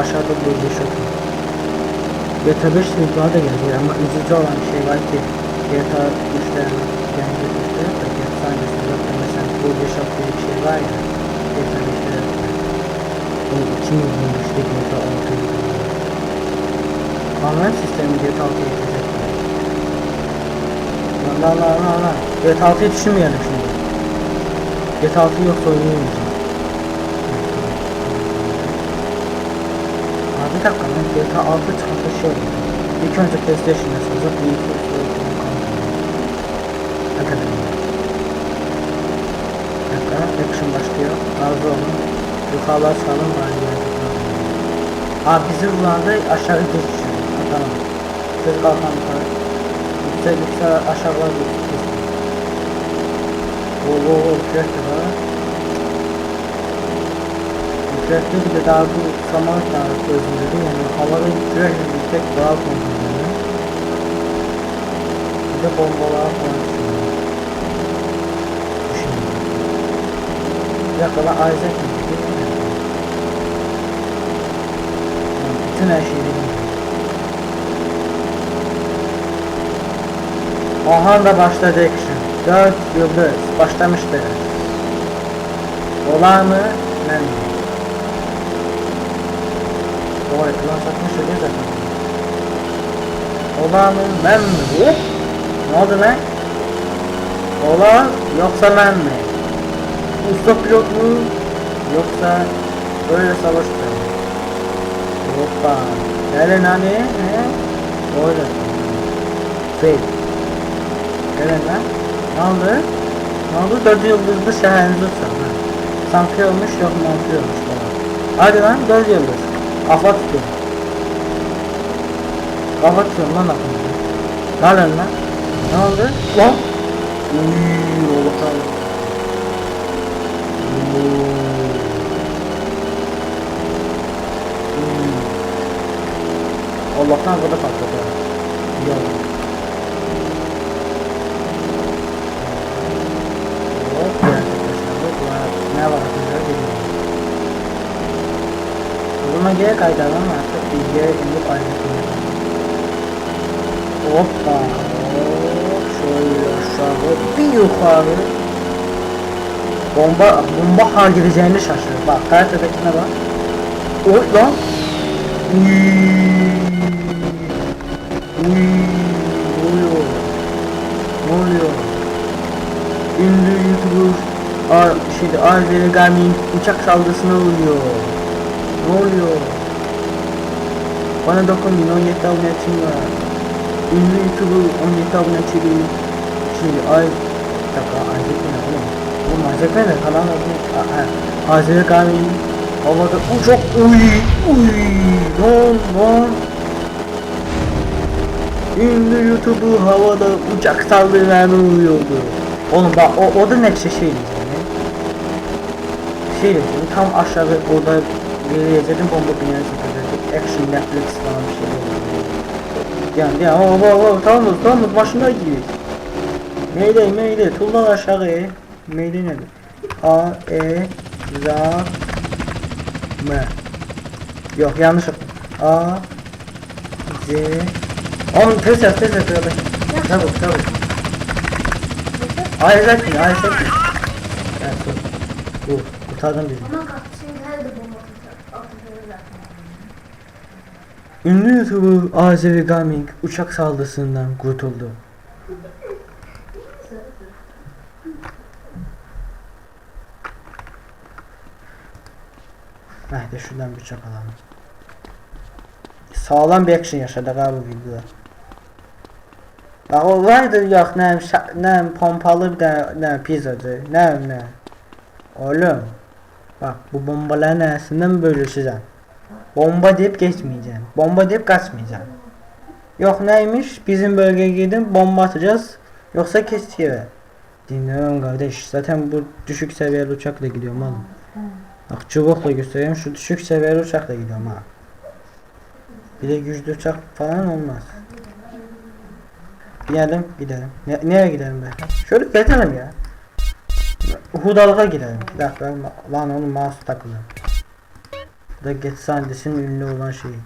aşağıda bir yaşatıyor. GTA 5 sınıflara da gelecek ama üzücü olan bir şey var ki GTA 3'te yani GTA 3'te yok da GTA San Andreas'ta mesela bu yaşat diye bir şey var ya GTA 5'te yok. O 2025'te GTA 6 Online sistemi GTA 6'ya gidecek. La la la la la. GTA 6'yı düşünmeyelim şimdi. GTA 6 yoksa oynayamayacağım. Abi bir dakika lan GTA 6 çıkarsa şey olur. İlk önce PlayStation'a satacak bir iki Ne kadar dakika action başlıyor. Razı olun. Yukarılar salın var Abi bizi bulandı aşağı. Ha, Tamam. Söz kalkan yukarı. Yüksel yüksel aşağılar geçiyor. Oo oo oo. Bir de daha bu zaman daha özünde yani havada sürekli yüksek daha kontrolü. Bir de bombalar. Bir dakika lan Isaac mi? Bütün her şeyi. Aha da başladı action. 4 yıldız başlamıştır. Olar mı? O ekran satmış öyle zaten. Olar mı? Ben mi? Ne oldu lan? Ola yoksa ben mi? Usta pilot mu? Yoksa böyle savaşta mı? Hoppa. Nerede nani? He? Orada. Fake. Evet lan. Ne oldu? Ne oldu? Dört yıldızlı şehrinizi tutsam. Sanki olmuş yok mantığı olmuş falan. Hadi lan dört yıldız. Kafa tutuyorum. Kafa tutuyorum lan aklımda. Ne lan lan? Ne oldu? Lan. Uyyyy oğlum. Allah'tan arkada patladı. Ve ne var arkadaşlar zaman geri kaydıralım artık bilgiye inip ayrıntıya. Hoppa. Hop. Şöyle aşağı bir yukarı. Bomba, bomba har gideceğini şaşırır. Bak haritadakine bak. Oy lan. Uyyyy. Uyyyy. Ne oluyor? Ne oluyor? Ünlü YouTuber Ar şeyde Arveri Gaming uçak saldırısına uğruyor. Ne oluyor? Bana dokunmayın 17 abonetim var. Ünlü YouTuber 17 abonetili Şimdi ay bir dakika Isaac ne oğlum? Oğlum Isaac ne kanal adı? Arveri Gaming Havada uçak uy uy lan lan Ünlü YouTuber havada uçak saldırılarına uğruyordu. Oğlum bak o, o da ne şey şeydi yani. Şey diyeceğim tam aşağıda orada geleceğim bomba binası çekecektik. Action Netflix falan bir şey oldu. Yani ya o o o tamam tamam başına gir. Mayday mayday tullar aşağıya. Mayday nedir? A E Z M Yok yanlış yaptım. A Z Oğlum tez yap tez yap tez Çabuk çabuk. Isaac mi? Isaac mi? Evet dur. Dur. Kurtardın bizi. Ama bak şimdi her de bomba tutar. Atıyor zaten. Ünlü YouTuber Azeri Gaming uçak saldırısından kurtuldu. Haydi şuradan bir uçak alalım. Sağlam bir action yaşadık abi videoda. Bak o vardı yok ne ne pompalı de ne pizzacı ne ne. Oğlum bak bu bombaların arasından bölüşeceğim. Bomba deyip geçmeyeceğim. Bomba deyip kaçmayacağım. Yok neymiş? Bizim bölgeye gidin bomba atacağız. Yoksa kesiyor. Dinliyorum kardeş. Zaten bu düşük seviyeli uçakla gidiyorum oğlum. Bak çubukla göstereyim. Şu düşük seviyeli uçakla gidiyorum ha. Bir de güçlü uçak falan olmaz. Gidelim gidelim. Ne, nereye gidelim be? Şöyle gidelim ya. Hudalığa gidelim. Bir dakika lan onun mouse takılı. Da Get Sandis'in ünlü olan şeyi.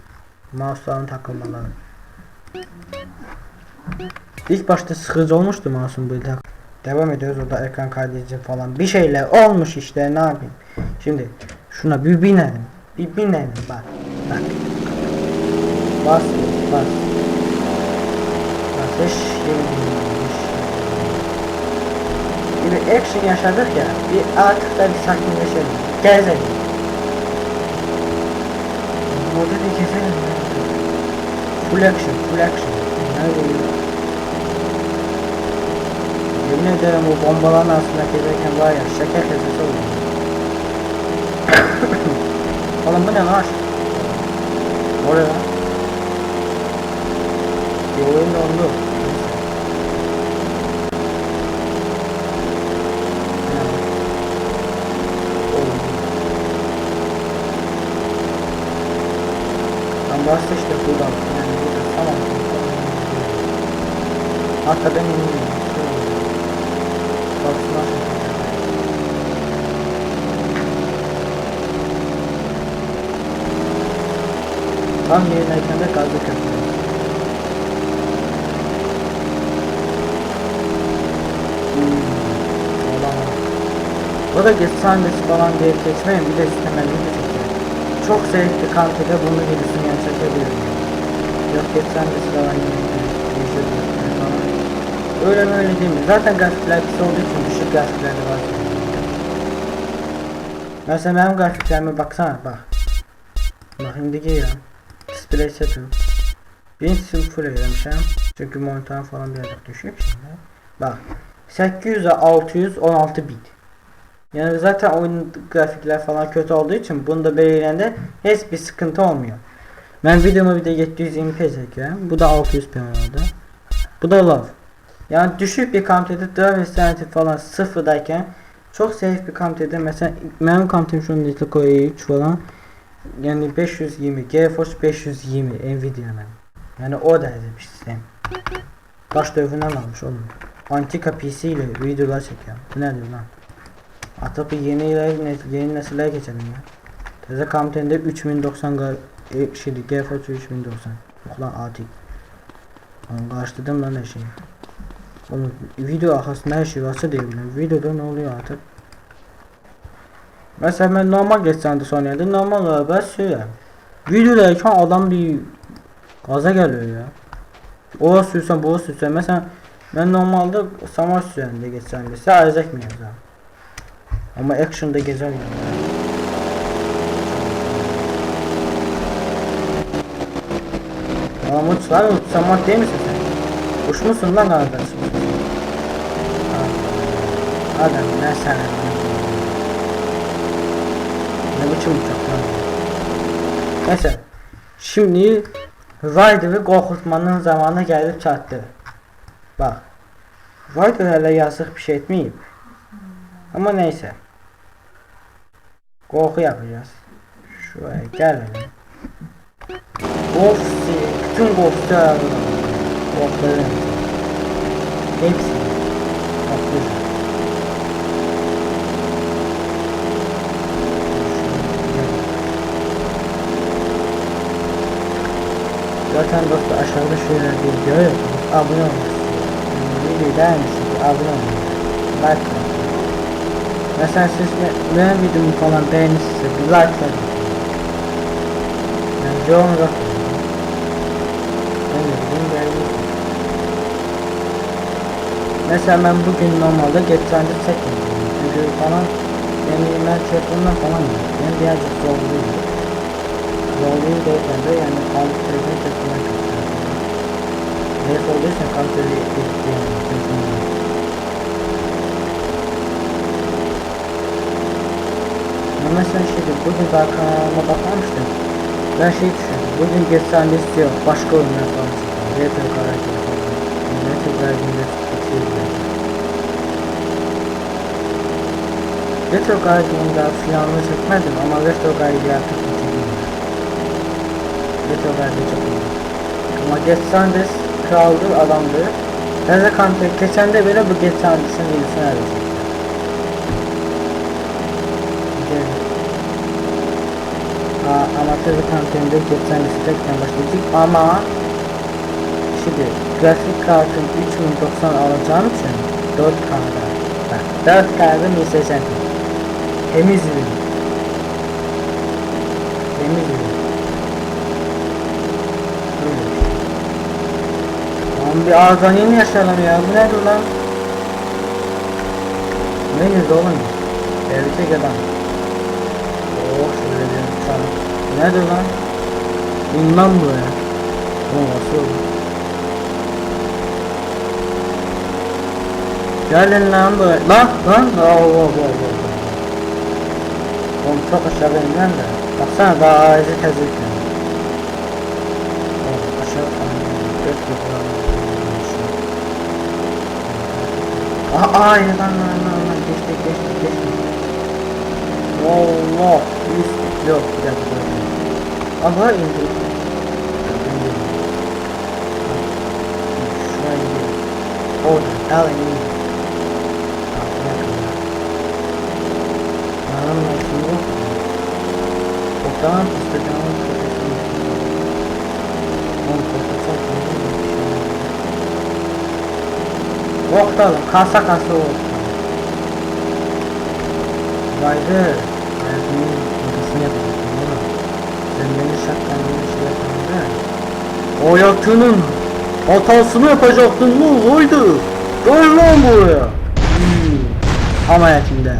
Mouse'ların takılmaları. İlk başta sıkıcı olmuştu mouse'un böyle tak. Devam ediyoruz orada ekran kaydedici falan. Bir şeyler olmuş işte ne yapayım. Şimdi şuna bir binelim. Bir binelim bak. Bak. Bas bas. Basış. Bir action yaşadık ya. Bir artık da bir sakinleşelim. Gezelim. Bir keselim. ya. Full action, full action. Nerede ya? Yemin ederim bu bombaların arasında gezerken var ya şeker kesesi oluyor. Oğlum bu ne lan? Oraya lan. Bir oyun dondu. Ha. Oğlum. Bastı işte buradan. Yani burada tamam. Hatta ben iniyorum. Baksınlar. Tam yerindeyken de gazı köpüyor. Hmm. Bu da geç sahnesi falan diye geçmeyin bir de çekiyor. Çok zevkli kantede bunu gibisini yan çekebilirim. Yok geç sahnesi falan gibi. Değişebilir falan. Öyle mi öyle değil mi? Zaten grafikler kısa olduğu için düşük grafikler de var. Mesela benim grafiklerime baksana bak. Bak indiki ya. Display setim. 1000 sıfır eylemişim. Çünkü monitör falan birazcık düşük şimdi. Bak. 800'e 616 bit. Yani zaten oyun grafikler falan kötü olduğu için bunda belirlende hiçbir sıkıntı olmuyor. Ben videomu bir de 720p çekiyorum. Bu da 600p oldu. Bu da love. Yani düşük bir kalitede driver sensitive falan sıfırdayken çok safe bir kalitede mesela benim kalitem şu an Nitro 3 falan yani 520 GeForce 520 Nvidia'nın yani o derece bir sistem Baş dövünden almış oğlum Antika PC ile videolar çekiyor Bu nedir lan Atıp yeni yeni nesillere geçelim ya Teze kalitemde 3090 gal e, şey GeForce 3090 Yok lan atik Onu karıştırdım lan her şeyi Oğlum video arkasında her şey varsa diyebilirim. Videoda ne oluyor artık? Mesela ben normal geçsem de son yerde normal araba sürüyorum. Videodayken adam bir gaza geliyor ya. O sürsen bu sürsen mesela ben normalde samar sürüyorum de geçsem de size arz etmiyoruz ha. Ama action'da gezemiyorum. Ama uç lan uç samar değil misin sen? Kuş musun lan kardeşim? Adam ne sen Ne biçim uçak lan? Neyse. Şimdi Ryder'ı korkutmanın zamanı gelip çattı. Bak. Ryder hele yazık bir şey etmeyip. Ama neyse. Korku yapacağız. Şuraya gelelim. Gofsi, bütün gofsi Gofların. Hepsi. Güzel. Zaten dostlar aşağıda şöyle bir görüyorsunuz. Abone olmak yani Videoyu beğenmişsiniz. Abone olmayı. Like. Mesela siz be- benim videomu falan beğenirseniz bir like verin. Yani yorum atın. Ben de videomu beğenirsiniz. Mesela ben bugün normalde geçenli çekmedim. Çünkü falan yani ben telefonla falan yok. Ben birazcık zorluyum. Zorluyum derken de yani kompüterden telefonla kapatıyorum. Neyse olduysa kompüteri editleyemem. telefonla. Ya mesela şeydi bugün kanalıma bakmamıştım. Ben şey düşündüm. Bugün liste yok. Başka oyunlar falan. Retro karakter falan. Yani Retro karakterinde tutuyor. Retro karakterinde filanını çekmedim ama retro karakter artık bitirdim. Retro karakter çok iyi. Ama Get Sandes kraldır adamdır. Teze kante geçen de böyle bu Get Sandes'in videosunu arayacak. Gidelim. a- amatör geçen istekten başlayacak. Ama şimdi grafik kartın 3090 alacağım için 4K'da bak 4K'da 1080 temiz ürün. Temiz Öyle. Lan bir ağızdan yeni yaşayalım ya. Bu nedir lan? Neyiniz oğlum. Erkek adam Oh şöyle bir uçalım Nedir lan Bundan buraya O nasıl olur Gelin lan buraya Lan lan Allah Allah Allah Oğlum çok aşağı inen de Baksana daha ağacı tezirken aşağı Dört yıl Aha ay lan lan lan lan geçtik geçtik geçtik Allah üst yok bir dakika Aha indi Şuraya indi Orada al indi Anam şimdi yok Otan istediğim Oğlum korkutsam Bakalım kasa kasa olsun. Vaydı. Hayatımın ortasını yapacaktım oğlum. Sen beni şaklanmaya şey yapmadın. O yatının hatasını yapacaktın mı? Oydu. Gel lan buraya. Hmm. Ama yatında.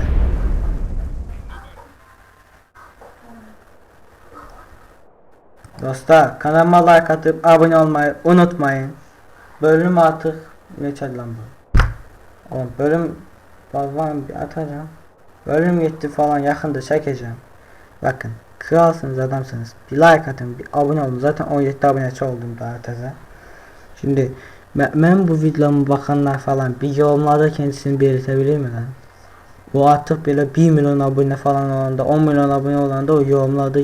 Dostlar kanalıma like atıp abone olmayı unutmayın. Bölüm artık geçer lan bu. Oğlum bölüm falan bir atacağım. Bölüm gitti falan yakında çekeceğim. Bakın kralsınız adamsınız. Bir like atın bir abone olun. Zaten 17 aboneci oldum daha teze. Şimdi ben, bu videomu bakanlar falan bir yorumlarda kendisini belirtebilir mi lan? Bu artık böyle 1 milyon abone falan olanda 10 milyon abone olanda o yorumlarda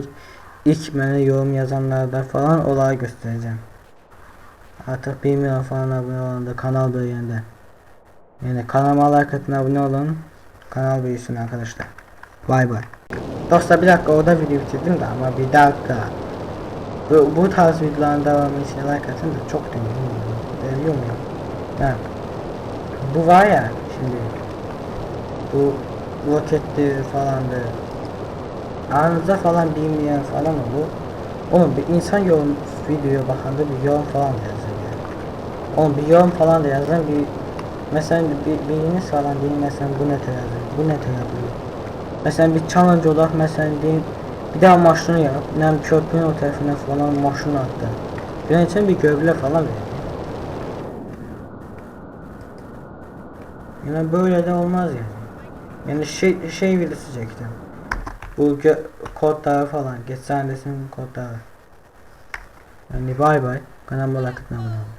ilk bana yorum yazanlarda falan olay göstereceğim. Artık 1 milyon falan abone olanda kanal büyüyende. Yani kanalıma like atın abone olun. Kanal büyüsün arkadaşlar. Bay bay. Dostlar bir dakika orada video bitirdim de ama bir dakika. Bu, bu tarz videoların devamı için like atın da çok deniyorum. Deniyor mu? Ha. Bu var ya şimdi. Bu roketti falandı. Aranızda falan bilmeyen falan olur. Oğlum bir insan yorum videoya bakanda bir yorum falan da yazın yani. Oğlum bir yorum falan da yazın bir mesela bir, biriniz falan deyin mesela bu ne yazın bu ne yapıyor. Mesela bir challenge olarak mesela deyin bir daha maşını yap. Yani köprünün o tarafına falan maşını attı. Ben için bir gövle falan verin. Yani böyle de olmaz yani. Yani şey şey videosu çektim. Bu kodları falan. Geç sahnesin kodları. Yani bay bay. Kanalıma like unutmayın.